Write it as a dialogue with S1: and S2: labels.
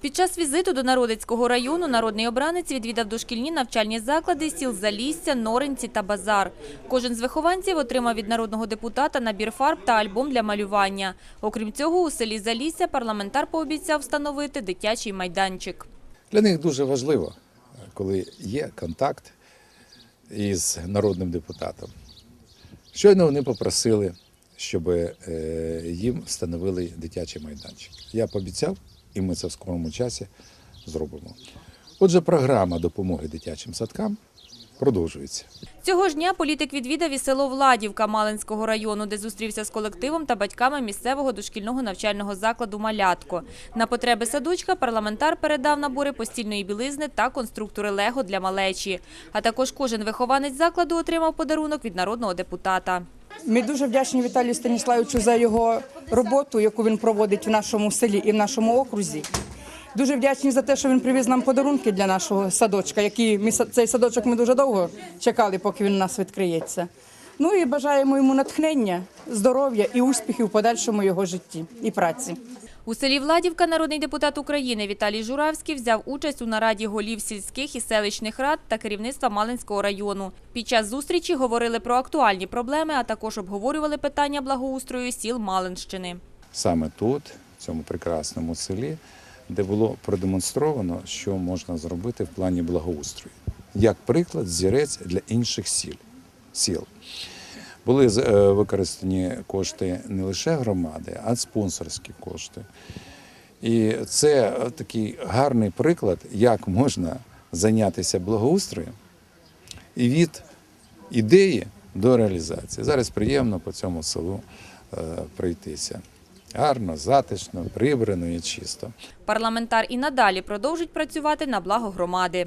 S1: Під час візиту до Народицького району народний обранець відвідав дошкільні навчальні заклади сіл Залісся, Норинці та Базар. Кожен з вихованців отримав від народного депутата набір фарб та альбом для малювання. Окрім цього, у селі Залісся парламентар пообіцяв встановити дитячий майданчик.
S2: Для них дуже важливо, коли є контакт із народним депутатом. Щойно вони попросили, щоб е, їм встановили дитячий майданчик. Я пообіцяв, і ми це в скорому часі зробимо. Отже, програма допомоги дитячим садкам продовжується.
S1: Цього ж дня політик відвідав і село Владівка Малинського району, де зустрівся з колективом та батьками місцевого дошкільного навчального закладу «Малятко». На потреби садочка парламентар передав набори постільної білизни та конструктори Лего для малечі. А також кожен вихованець закладу отримав подарунок від народного депутата.
S3: Ми дуже вдячні Віталію Станіславовичу за його роботу, яку він проводить в нашому селі і в нашому окрузі. Дуже вдячні за те, що він привіз нам подарунки для нашого садочка, який ми цей садочок ми дуже довго чекали, поки він у нас відкриється. Ну і бажаємо йому натхнення, здоров'я і успіхів в подальшому його житті і праці.
S1: У селі Владівка народний депутат України Віталій Журавський взяв участь у нараді голів сільських і селищних рад та керівництва Малинського району. Під час зустрічі говорили про актуальні проблеми, а також обговорювали питання благоустрою сіл Малинщини.
S2: Саме тут, в цьому прекрасному селі, де було продемонстровано, що можна зробити в плані благоустрою. Як приклад, зірець для інших сіл. сіл. Були е, використані кошти не лише громади, а й спонсорські кошти. І це такий гарний приклад, як можна зайнятися благоустроєм і від ідеї до реалізації. Зараз приємно по цьому селу е, пройтися. Гарно, затишно, прибрано і чисто.
S1: Парламентар і надалі продовжить працювати на благо громади.